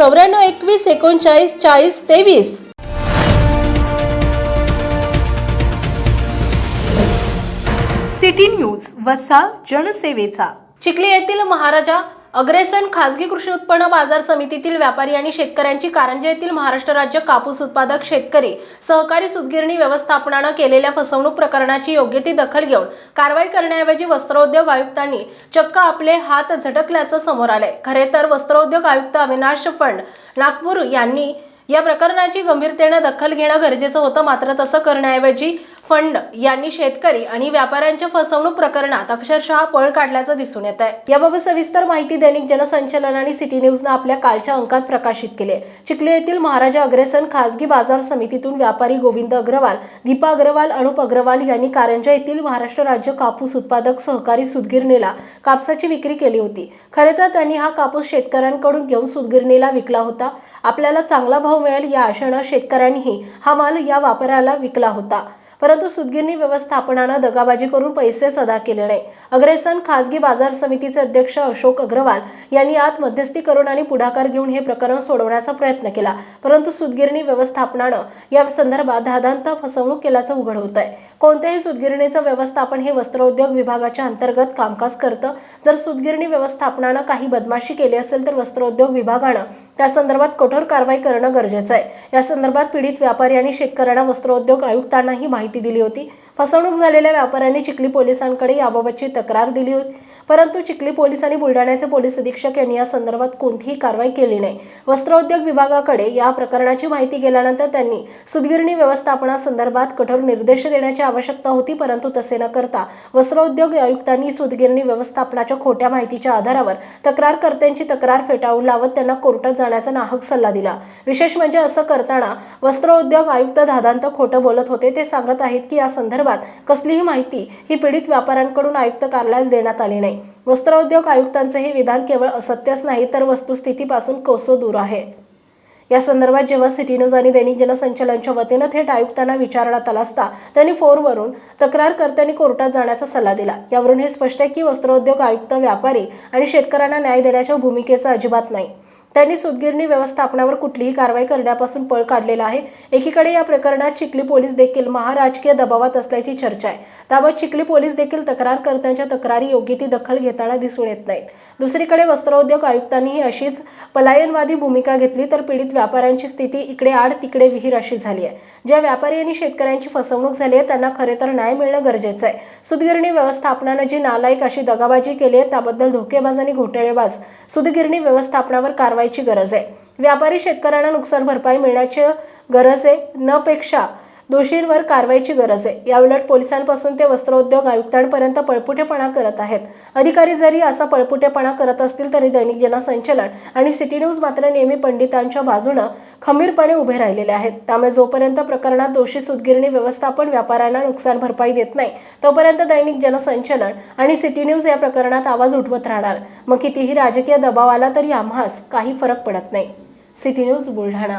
चौऱ्याण्णव एकवीस एकोणचाळीस चाळीस तेवीस. सिटी न्यूज वसा जनसेवेचा. चिखली येथील महाराजा अग्रेसन खासगी कृषी उत्पन्न बाजार समितीतील व्यापारी आणि शेतकऱ्यांची कारंजा येथील महाराष्ट्र राज्य कापूस उत्पादक शेतकरी सहकारी सुदगिरणी व्यवस्थापनानं केलेल्या फसवणूक प्रकरणाची योग्य ती दखल घेऊन कारवाई करण्याऐवजी वस्त्रोद्योग आयुक्तांनी चक्क आपले हात झटकल्याचं समोर आलंय. खरे तर वस्त्रोद्योग आयुक्त अविनाश फंड नागपूर यांनी या प्रकरणाची गंभीरतेनं दखल घेणं गरजेचं होतं. मात्र तसं करण्याऐवजी फंड यांनी शेतकरी आणि व्यापाऱ्यांच्या फसवणूक प्रकरणात अक्षरशः पळ काढल्याचं दिसून येत आहे याबाबत सविस्तर माहिती दैनिक जनसंचलन आणि सिटी न्यूजनं आपल्या कालच्या अंकात प्रकाशित केले चिखले चिखली येथील महाराजा अग्रेसन खासगी बाजार समितीतून व्यापारी गोविंद अग्रवाल दीपा अग्रवाल अनुप अग्रवाल यांनी कारंजा येथील महाराष्ट्र राज्य कापूस उत्पादक सहकारी सुतगिरणीला कापसाची विक्री केली होती. खरे तर त्यांनी हा कापूस शेतकऱ्यांकडून घेऊन सुतगिरणीला विकला होता. आपल्याला चांगला भाव मिळेल या आशेनं शेतकऱ्यांनीही हा माल या वापराला विकला होता. परंतु सुतगिरणी व्यवस्थापनानं दगाबाजी करून पैसेच अदा केले नाही. अग्रेसन खासगी बाजार समितीचे अध्यक्ष अशोक अग्रवाल यांनी आत मध्यस्थी करून आणि पुढाकार घेऊन हे प्रकरण सोडवण्याचा प्रयत्न केला. परंतु सुतगिरणी व्यवस्थापनानं या संदर्भात धादांत फसवणूक केल्याचं उघड होत आहे कोणत्याही सुतगिरणीचं व्यवस्थापन हे वस्त्रोद्योग विभागाच्या अंतर्गत कामकाज करतं. जर सुतगिरणी व्यवस्थापनानं काही बदमाशी केली असेल तर वस्त्रोद्योग विभागानं त्या संदर्भात कठोर कारवाई करणं गरजेचं आहे. या संदर्भात पीडित व्यापारी आणि शेतकऱ्यांना वस्त्रोद्योग आयुक्तांनाही माहिती माहिती दिली होती. फसवणूक झालेल्या व्यापाऱ्यांनी चिखली पोलिसांकडे याबाबतची तक्रार दिली होती. परंतु चिखली पोलीस आणि बुलढाण्याचे पोलीस अधीक्षक यांनी या संदर्भात कोणतीही कारवाई केली नाही. वस्त्रोद्योग विभागाकडे या प्रकरणाची माहिती गेल्यानंतर त्यांनी सुदगिरणी व्यवस्थापनासंदर्भात कठोर निर्देश देण्याची आवश्यकता होती परंतु तसे न करता वस्त्रोद्योग आयुक्तांनी सुदगिरणी व्यवस्थापनाच्या खोट्या माहितीच्या आधारावर तक्रारकर्त्यांची तक्रार फेटाळून लावत त्यांना कोर्टात जाण्याचा नाहक सल्ला दिला. विशेष म्हणजे असं करताना वस्त्रोद्योग आयुक्त धादांत खोटं बोलत होते. ते सांगत आहेत की या संदर्भात कसलीही माहिती ही पीडित व्यापाऱ्यांकडून आयुक्त कार्यालयास देण्यात आली नाही. वस्त्रोद्योग आयुक्तांचे हे विधान केवळ असत्यच नाही तर वस्तुस्थितीपासून कोसो दूर आहे. या संदर्भात जेव्हा सिटी न्यूज आणि दैनिक जनसंचलनच्या वतीनं थेट आयुक्तांना विचारण्यात आला असता त्यांनी फोरवरून तक्रारकर्त्यांनी कोर्टात जाण्याचा सल्ला दिला. यावरून हे स्पष्ट आहे की वस्त्रोद्योग आयुक्त व्यापारी आणि शेतकऱ्यांना न्याय देण्याच्या भूमिकेचा अजिबात नाही. त्यांनी सुतगिरणी व्यवस्थापनावर कुठलीही कारवाई करण्यापासून पळ काढलेला आहे. एकीकडे या प्रकरणात चिखली पोलीस देखील महाराजकीय दबावात असल्याची चर्चा आहे. त्यामुळे चिखली पोलीस देखील तक्रारकर्त्यांच्या तक्रारी योग्य ती दखल घेताना दिसून येत नाहीत. दुसरीकडे वस्त्रोद्योग आयुक्तांनीही अशीच पलायनवादी भूमिका घेतली तर पीडित व्यापाऱ्यांची स्थिती इकडे आड तिकडे विहीर अशी झाली आहे. ज्या व्यापारी आणि शेतकऱ्यांची फसवणूक झाली आहे त्यांना खरे तर न्याय मिळणं गरजेचं आहे. सुतगिरणी व्यवस्थापनानं जी नालायक अशी दगाबाजी केली आहे त्याबद्दल धोकेबाज आणि घोटाळेबाज सुतगिरणी व्यवस्थापनावर लावायची गरज आहे. व्यापारी शेतकऱ्यांना नुकसान भरपाई मिळण्याची गरज आहे. न पेक्षा दोषींवर कारवाईची गरज आहे. याउलट पोलिसांपासून ते वस्त्रोद्योग आयुक्तांपर्यंत पळपुटेपणा करत आहेत. अधिकारी जरी असा पळपुटेपणा करत असतील तरी दैनिक जनसंचलन आणि सिटी न्यूज मात्र नेहमी पंडितांच्या बाजूनं खंबीरपणे उभे राहिलेले आहेत. त्यामुळे जोपर्यंत प्रकरणात दोषी सुदगिरणी व्यवस्थापन व्यापाऱ्यांना नुकसान भरपाई देत नाही तोपर्यंत दैनिक जनसंचलन आणि सिटी न्यूज या प्रकरणात आवाज उठवत राहणार. मग कितीही राजकीय दबाव आला तरी आम्हास काही फरक पडत नाही. City news Buldhana.